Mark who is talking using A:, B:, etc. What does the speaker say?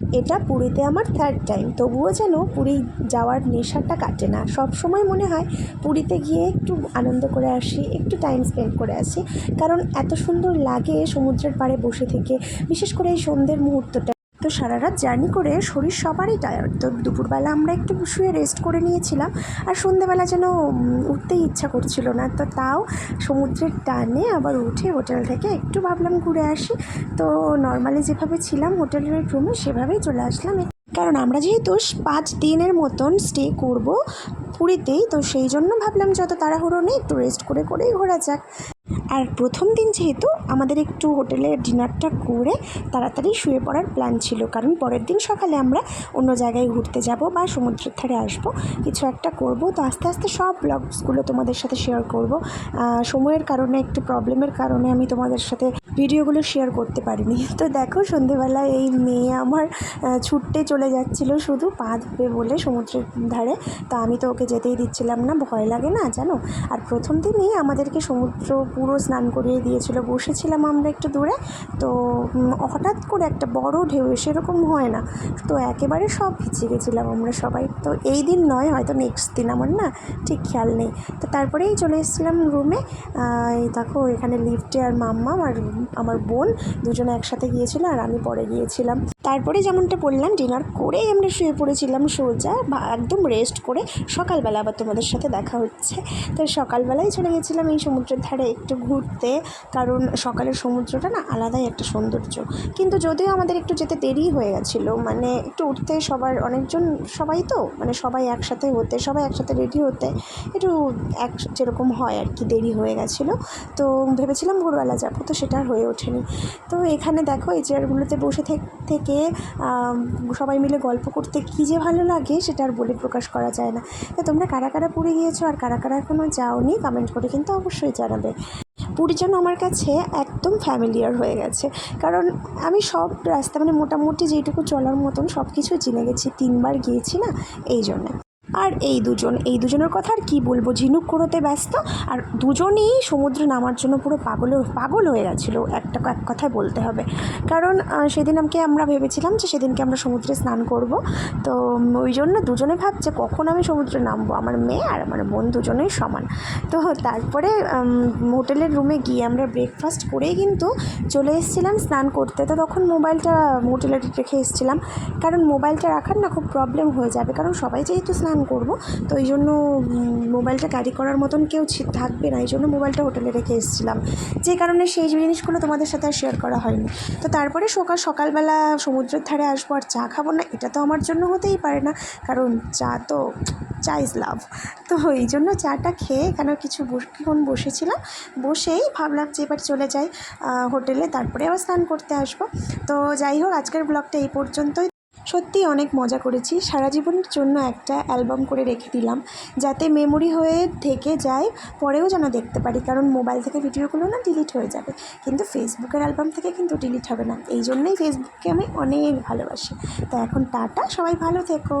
A: এটা পুরীতে আমার থার্ড টাইম তবুও যেন পুরী যাওয়ার নেশাটা কাটে না। সব সময় মনে হয় পুরীতে গিয়ে একটু আনন্দ করে আসি, একটু টাইম স্পেন্ড করে আসি। কারণ এত সুন্দর লাগে সমুদ্রের পাড়ে বসে থেকে, বিশেষ করে এই সন্ধ্যের মুহূর্তটা। তো সারা রাত জার্নি করে শরীর সবারই টায়ার্ড তো দুপুরবেলা আমরা একটু শুয়ে রেস্ট করে নিয়েছিলাম আর সন্ধ্যেবেলা যেন উঠতেই ইচ্ছা করছিল না। তো তাও সমুদ্রের টানে আবার উঠে হোটেল থেকে একটু ভাবলাম ঘুরে আসি। তো নর্মালি যেভাবে ছিলাম হোটেলের রুমে সেভাবেই চলে আসলাম। কারণ আমরা যেহেতু পাঁচ দিনের মতন স্টে করব পুরীতেই, তো সেই জন্য ভাবলাম যত তাড়াহুড়ো নেই একটু রেস্ট করে করেই ঘোরা যাক। আর প্রথম দিন যেহেতু আমাদের একটু হোটেলে ডিনারটা করে তাড়াতাড়ি শুয়ে পড়ার প্ল্যান ছিল। কারণ পরের দিন সকালে আমরা অন্য জায়গায় ঘুরতে যাব বা সমুদ্রের ধারে আসব। কিছু একটা করব। তো আস্তে আস্তে সব ব্লগসগুলো তোমাদের সাথে শেয়ার করব। সময়ের কারণে, একটু প্রবলেমের কারণে আমি তোমাদের সাথে ভিডিওগুলো শেয়ার করতে পারিনি। তো দেখো সন্ধেবেলা এই মেয়ে আমার ছুটতে চলে যাচ্ছিল শুধু পা ধুবে বলে সমুদ্রের ধারে। তো আমি তো ওকে যেতেই দিচ্ছিলাম না, ভয় লাগে না জানো? আর প্রথম দিনই আমাদেরকে সমুদ্র পুরো স্নান করিয়ে দিয়েছিল, বসেছিলাম আমরা একটু দূরে। তো হঠাৎ করে একটা বড় ঢেউ সেরকম হয় না। তো একেবারে সব ভিজে গেছিলাম আমরা সবাই। তো এই দিন নয়, হয়তো নেক্সট দিন আমার না, ঠিক খেয়াল নেই। তো তারপরেই চলে এসেছিলাম রুমে দেখো এখানে লিফটে আর মাম্মা আর আমার বোন দুজনে একসাথে গিয়েছিল আর আমি পরে গিয়েছিলাম। তারপরে যেমনটা বললাম, ডিনার করেই আমরা শুয়ে পড়েছিলাম সোজা, বা একদম রেস্ট করে সকালবেলা আবার তোমাদের সাথে দেখা হচ্ছে। তো সকালবেলায় চলে গেছিলাম এই সমুদ্রের ধারে একটু ঘুরতে, কারণ সকালের সমুদ্রটা না আলাদাই একটা সৌন্দর্য। কিন্তু যদিও আমাদের একটু যেতে দেরি হয়ে গেছিল মানে একটু উঠতে সবার অনেকজন সবাই তো মানে সবাই একসাথে হতে, সবাই একসাথে রেডি হতে একটু এক যেরকম হয় আর কি, দেরি হয়ে গেছিল। তো ভেবেছিলাম ভোরবেলা যাব, তো সেটা আর হয়ে ওঠেনি। তো এখানে দেখো এই চেয়ারগুলোতে বসে থেক- সবাই মিলে গল্প করতে কী যে ভালো লাগে সেটা আর বলে প্রকাশ করা যায় না। তো তোমরা কারা কারা পুরী গিয়েছো আর কারা কারা এখনও যাওনি কমেন্ট করে কিন্তু অবশ্যই জানাবে। পুরী যেন আমার কাছে একদম ফ্যামিলিয়ার হয়ে গেছে। কারণ আমি সব রাস্তা মানে মোটামুটি যেটুকু চলার মতন সব কিছু জেনে গেছি, তিনবার গিয়েছি না, এই জন্যে। আর এই দুজন, এই দুজনের কথা আর কী বলব? ঝিনুক করোতে ব্যস্ত আর দুজনেই সমুদ্রে নামার জন্য পুরো পাগল পাগল হয়ে গেছিল। একটা এক কথায় বলতে হবে। কারণ সেদিন আমাকে আমরা ভেবেছিলাম যে সেদিনকে আমরা সমুদ্রে স্নান করব। তো ওই জন্য দুজনে ভাবছে কখন আমি সমুদ্রে নামবো? আমার মেয়ে আর আমার বোন দুজনেই সমান। তো তারপরে হোটেলের রুমে গিয়ে আমরা ব্রেকফাস্ট করেই কিন্তু চলে এসেছিলাম স্নান করতে। তো তখন মোবাইলটা হোটেলে রেখে এসেছিলাম। কারণ মোবাইলটা রাখার না খুব প্রবলেম হয়ে যাবে। কারণ সবাই যেহেতু স্নান করব। তো এই জন্য মোবাইলটা ক্যারি করার মতন কেউ থাকবে না। এই জন্য মোবাইলটা হোটেলে রেখে এসেছিলাম। যে কারণে সেই জিনিসগুলো তোমাদের সাথে আর শেয়ার করা হয়নি। তো তারপরে সকাল, সকালবেলা সমুদ্রের ধারে আসব আর চা খাব না, এটা তো আমার জন্য হতেই পারে না। কারণ চা তো, চা ইজ লাভ তো এই জন্য চাটা খেয়ে এখানে কিছু কিছুক্ষণ বসেছিলাম। বসেই ভাবলাম যে এবার চলে যাই হোটেলে। তারপরে আবার স্নান করতে আসব। তো যাই হোক, আজকের ব্লগটা এই পর্যন্তই। সত্যি অনেক মজা করেছি। সারা জীবনের জন্য একটা অ্যালবাম করে রেখে দিলাম, যাতে মেমোরি হয়ে থেকে যায়, পরেও যেন দেখতে পারি। কারণ মোবাইল থেকে ভিডিওগুলো না ডিলিট হয়ে যাবে। কিন্তু ফেসবুকের অ্যালবাম থেকে কিন্তু ডিলিট হবে না। এই জন্যই ফেসবুককে আমি অনেক ভালোবাসি। তো এখন টাটা, সবাই ভালো থেকো।